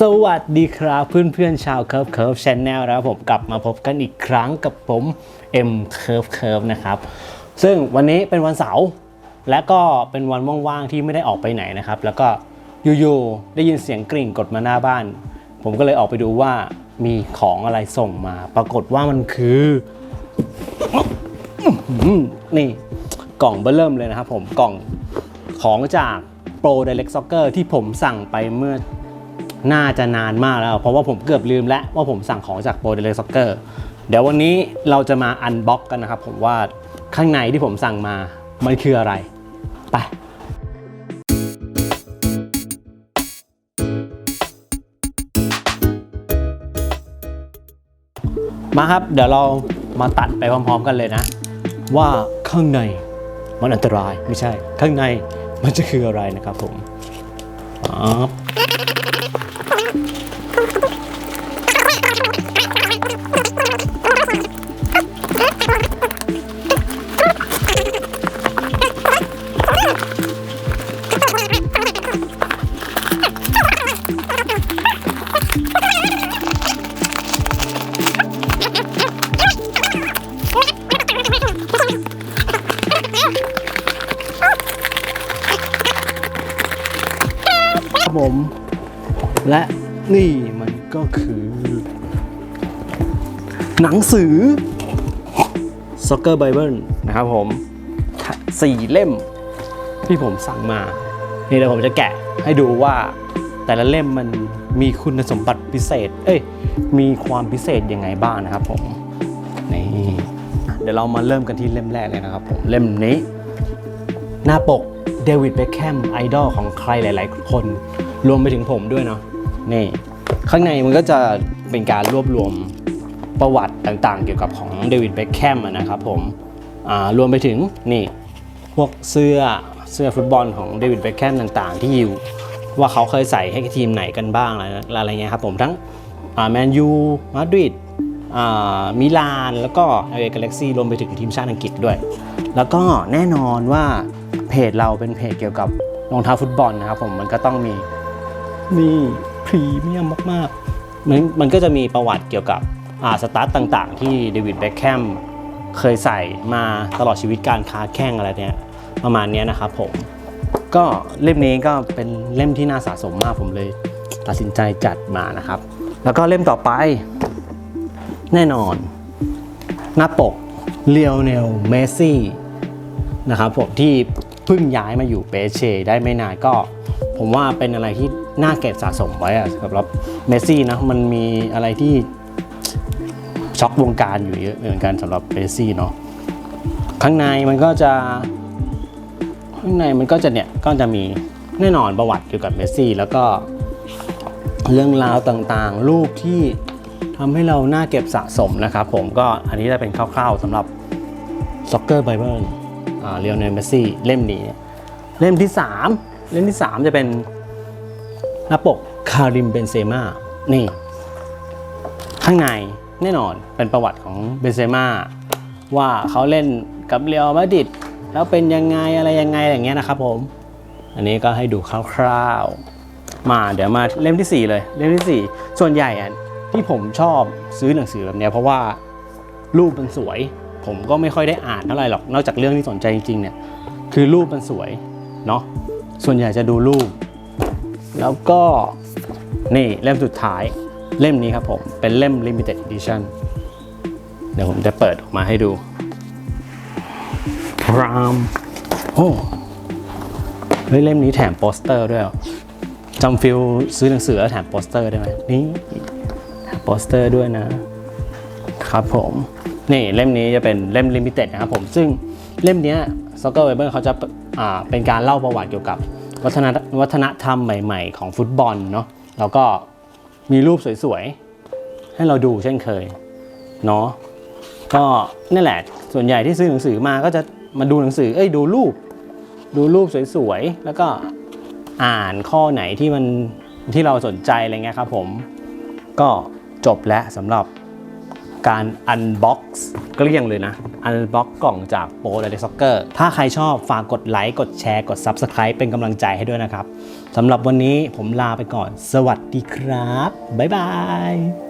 สวัสดีครับเพื่อนๆชาวเคิร์ฟเคิร์ฟชแนลนะครับผมกลับมาพบกันอีกครั้งกับผม M Curve Curve นะครับ ซึ่งวันนี้เป็นวันเสาร์และก็เป็นวันว่างๆที่ไม่ได้ออกไปไหนนะครับ แล้วก็อยู่ๆได้ยินเสียงกริ่งกดมาหน้าบ้าน ผมก็เลยออกไปดูว่ามีของอะไรส่งมา ปรากฏว่ามันคือ นี่กล่องเบอร์เริ่มเลยนะครับผมกล่องของจาก Pro Direct Soccer ที่ผมสั่งไปเมื่อ น่าจะนานมากแล้ว เพราะว่าผมเกือบลืมแล้วว่าผมสั่งของจาก Pro Direct Soccer เดี๋ยววันนี้เราจะมาอันบ็อกกันนะครับผมว่าข้างในที่ผมสั่งมามันคืออะไร ไปมาครับ เดี๋ยวเรามาตัดไปพร้อมๆกันเลยนะ ว่าข้างในมันอันตรายไม่ใช่ ข้างในมันจะคืออะไรนะครับผมครั ผม และนี่มันก็คือ หนังสือ Soccer Bible นะครับผมสี่เล่มที่ผมสั่งมา นี่เดี๋ยวผมจะแกะให้ดูว่าแต่ละเล่มมันมีคุณสมบัติพิเศษ เอ้ย มีความพิเศษยังไงบ้างนะครับผม นี่ เดี๋ยวเรามาเริ่มกันที่เล่มแรกเลยนะครับผม เล่มนี้ หน้าปกเดวิดเบคแฮมไอดอลของใครหลาย ๆ คน รวมไปถึงผมด้วยเนาะนี่ข้างในมันก็จะเป็นการรวบรวมประวัติต่างๆ เกี่ยวกับของเดวิดเบคแฮมนะครับผมรวมไปถึงนี่พวกเสื้อเสื้อฟุตบอลของเดวิดเบคแฮมต่างๆ ที่อยู่ว่าเขาเคยใส่ให้ทีมไหนกันบ้างอะไรอะไรเงี้ยครับผมทั้งแมนยูมาดริดมิลานแล้วก็เอเกาแล็กซี่รวมไปถึงทีมชาติอังกฤษด้วย แล้วก็แน่นอนว่าเพจเราเป็นเพจเกี่ยวกับรองเท้าฟุตบอลนะครับผมมันก็ต้องมี นี่พรีเมียมมากๆมันมันก็จะมีประวัติเกี่ยวกับอ่าสตาร์ตต่างๆ ที่เดวิดเบคแฮมเคยใส่มาตลอดชีวิตการค้าแข่งอะไรเนี่ยประมาณเนี้ยนะครับผม ก็เล่มนี้ก็เป็นเล่มที่น่าสะสมมากผมเลยตัดสินใจจัดมานะครับ แล้วก็เล่มต่อไป แน่นอน หน้าปกเลียวเนลเมสซี่นะครับผมที่เพิ่งย้ายมาอยู่เปเช่ได้ไม่นานก็ ผมว่าเป็นอะไรที่ น่าเก็บสะสมไว้สำหรับเมสซี่นะมันมีอะไรที่ช็อกวงการอยู่เยอะเหมือนกันสำหรับเมสซี่เนาะข้างในมันก็จะข้างในมันก็จะเนี่ยก็จะมีแน่นอนประวัติเกี่ยวกับเมสซี่แล้วก็เรื่องราวต่างๆ รูปที่ทำให้เราน่าเก็บสะสมนะครับผมก็อันนี้จะเป็นคร่าวๆสำหรับ Soccer Bible เรียลเนลเมสซี่เล่มนี้ เล่มที่ 3 เล่มที่ 3 จะเป็น หน้าปกคาริมเบนเซม่านี่ ข้างในแน่นอนเป็นประวัติของเบนเซม่าว่าเขาเล่นกับเรียวมาดริดแล้วเป็นยังไงอะไรยังไงอย่างเงี้ยนะครับผม อันนี้ก็ให้ดูคร่าวๆ มาเดี๋ยวมาเล่มทีสี่4 เลยเล่มทีสี่4 ส่วนใหญ่อะที่ผมชอบซื้อหนังสือแบบเนี้ยเพราะว่ารูปมันสวย ผมก็ไม่ค่อยได้อ่านเท่าไหร่หรอกนอกจากเรื่องที่สนใจจริงๆเนี่ยคือรูปมันสวยเนาะส่วนใหญ่จะดูรูป แล้วก็นี่เล่มสุดท้ายเล่มนี้ครับผม เป็นเล่ม limited edition เดี๋ยวผมจะเปิดออกมาให้ดูพรามโอ้เฮ้ยเล่มนี้แถมโปสเตอร์ด้วยเหรอจำฟิลซื้อหนังสือแล้วแถมโปสเตอร์ได้ไหมนี่แถมโปสเตอร์ด้วยนะ ครับผม นี่เล่มนี้จะเป็นเล่มลิมิเต็ดนะครับผม ซึ่งเล่มเนี้ย Soccer Bible เขาจะอ่าเป็นการเล่าประวัติเกี่ยวกับ วัฒนวัฒนธรรมใหม่ๆ ของฟุตบอลเนาะแล้วก็มีรูปสวยๆ ให้เราดูเช่นเคยเนาะก็นี่แหละส่วนใหญ่ที่ซื้อหนังสือมาก็จะมาดูหนังสือเอ้ยดูรูป ดูรูปสวยๆ แล้วก็อ่านข้อไหนที่มันที่เราสนใจอะไรเงี้ยครับผมก็จบแล้วสำหรับ การอันบ็อกซ์เกลี้ยงเลยนะอันบ็อกกล่องจากโปรไดรกซ็อกเกอร์ถ้าใครชอบฝากกดไลค์กดแชร์กด Subscribe เป็นกำลังใจให้ด้วยนะครับสำหรับวันนี้ผมลาไปก่อน สวัสดีครับ บ๊ายบาย